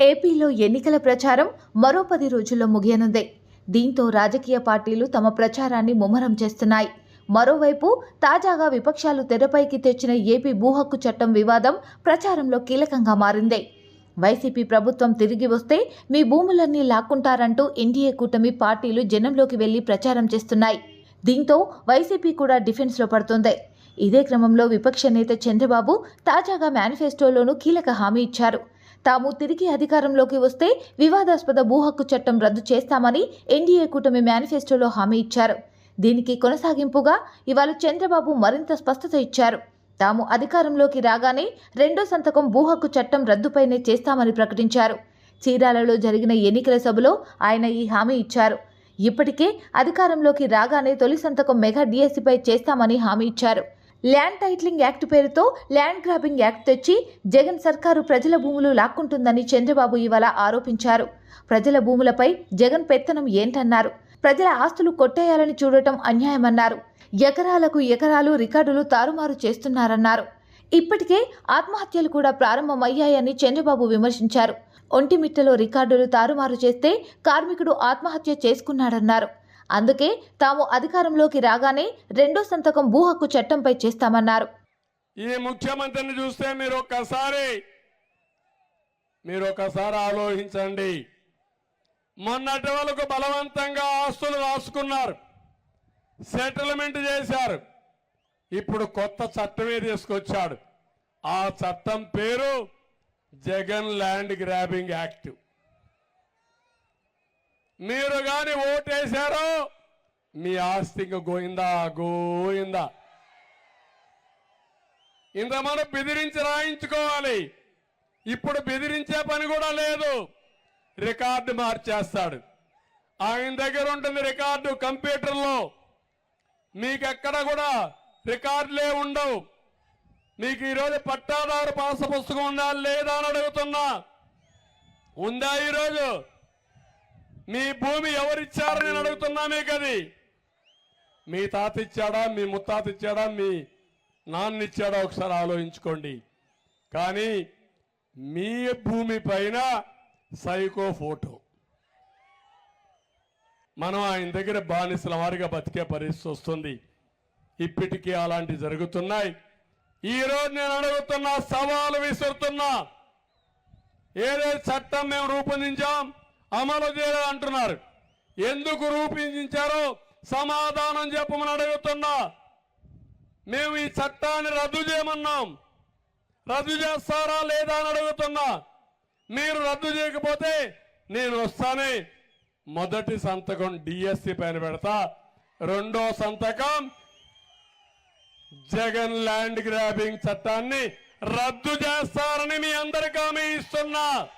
ఏపీలో ఎన్నికల ప్రచారం మరో పది రోజుల్లో ముగియనుంది. దీంతో రాజకీయ పార్టీలు తమ ప్రచారాన్ని ముమ్మరం చేస్తున్నాయి. మరోవైపు తాజాగా విపక్షాలు తెరపైకి తెచ్చిన ఏపీ భూ హక్కు చట్టం వివాదం ప్రచారంలో కీలకంగా మారింది. వైసీపీ ప్రభుత్వం తిరిగి వస్తే మీ భూములన్నీ లాక్కుంటారంటూ ఎన్డీఏ కూటమి పార్టీలు జనంలోకి వెళ్ళి ప్రచారం చేస్తున్నాయి. దీంతో వైసీపీ కూడా డిఫెన్స్లో పడుతోంది. ఇదే క్రమంలో విపక్ష నేత చంద్రబాబు తాజాగా మేనిఫెస్టోలోనూ కీలక హామీ ఇచ్చారు. తాము తిరిగి అధికారంలోకి వస్తే వివాదాస్పద భూహక్కు చట్టం రద్దు చేస్తామని ఎన్డీఏ కూటమి మేనిఫెస్టోలో హామీ ఇచ్చారు. దీనికి కొనసాగింపుగా ఇవాళ చంద్రబాబు మరింత స్పష్టత ఇచ్చారు. తాము అధికారంలోకి రాగానే రెండో సంతకం భూహక్కు చట్టం రద్దుపైనే చేస్తామని ప్రకటించారు. చీరాలలో జరిగిన ఎన్నికల సభలో ఆయన ఈ హామీ ఇచ్చారు. ఇప్పటికే అధికారంలోకి రాగానే తొలి సంతకం మెగా డిఎస్సిపై చేస్తామని హామీ ఇచ్చారు. ల్యాండ్ టైటిలింగ్ యాక్ట్ పేరుతో ల్యాండ్ గ్రాబింగ్ యాక్ట్ తెచ్చి జగన్ సర్కారు ప్రజల భూములు లాక్కుంటుందని చంద్రబాబు ఇవాళ ఆరోపించారు. ప్రజల భూములపై జగన్ పెత్తనం ఏంటన్నారు? ప్రజల ఆస్తులు కొట్టేయాలని చూడటం అన్యాయమన్నారు. ఎకరాలకు ఎకరాలు రికార్డులు తారుమారు చేస్తున్నారన్నారు. ఇప్పటికే ఆత్మహత్యలు కూడా ప్రారంభమయ్యాయని చంద్రబాబు విమర్శించారు. ఒంటిమిట్టలో రికార్డులు తారుమారు చేస్తే కార్మికుడు ఆత్మహత్య చేసుకున్నాడన్నారు. అందుకే తాము అధికారంలోకి రాగానే రెండో సంతకం భూ హక్కు చట్టంపై చేస్తామన్నారు. ఈ ముఖ్యమంత్రిని చూస్తే మీరు ఒక్కసారి మీరు ఒకసారి ఆలోచించండి. మొన్నటి వరకు బలవంతంగా ఆస్తులు రాసుకున్నారు. సెటిల్మెంట్ చేశారు. ఇప్పుడు కొత్త చట్టమే తీసుకొచ్చాడు. ఆ చట్టం పేరు జగన్ ల్యాండ్ గ్రాబింగ్ యాక్ట్. మీరు కానీ ఓటేశారో మీ ఆస్తి ఇంక గోయిందా? గోయిందా? ఇంత మనం బెదిరించి రాయించుకోవాలి. ఇప్పుడు బెదిరించే పని కూడా లేదు. రికార్డు మార్చేస్తాడు. ఆయన దగ్గర ఉంటుంది రికార్డు కంప్యూటర్లో. మీకెక్కడ కూడా రికార్డులే ఉండవు. మీకు ఈరోజు పట్టాదారు పాస పుస్తకం ఉందా లేదా అని అడుగుతున్నా. ఉందా ఈరోజు? మీ భూమి ఎవరిచ్చారని నేను అడుగుతున్నా మీకు అది మీ తాత ఇచ్చాడా మీ ముత్తాత ఇచ్చాడా మీ నాన్న ఇచ్చాడా ఒకసారి ఆలోచించుకోండి. కానీ మీ భూమి పైన సైకో ఫోటో. మనం ఆయన దగ్గర బానిసల వారిగా బతికే పరిస్థితి వస్తుంది. ఇప్పటికీ అలాంటివి జరుగుతున్నాయి. ఈ రోజు నేను అడుగుతున్నా సవాలు విసురుతున్నా. ఏదో చట్టం మేము రూపొందించాం. అమలు చేయలేదు అంటున్నారు. ఎందుకు రూపొందించారో సమాధానం చెప్పమని అడుగుతున్నా. మేము ఈ చట్టాన్ని రద్దు చేయమన్నాం. రద్దు చేస్తారా లేదా అని అడుగుతున్నా. మీరు రద్దు చేయకపోతే నేను వస్తానే. మొదటి సంతకం డిఎస్సి పైన పెడతా. రెండో సంతకం జగన్ ల్యాండ్ గ్రాబింగ్ చట్టాన్ని రద్దు చేస్తారని మీ అందరికీ హామీ ఇస్తున్నా.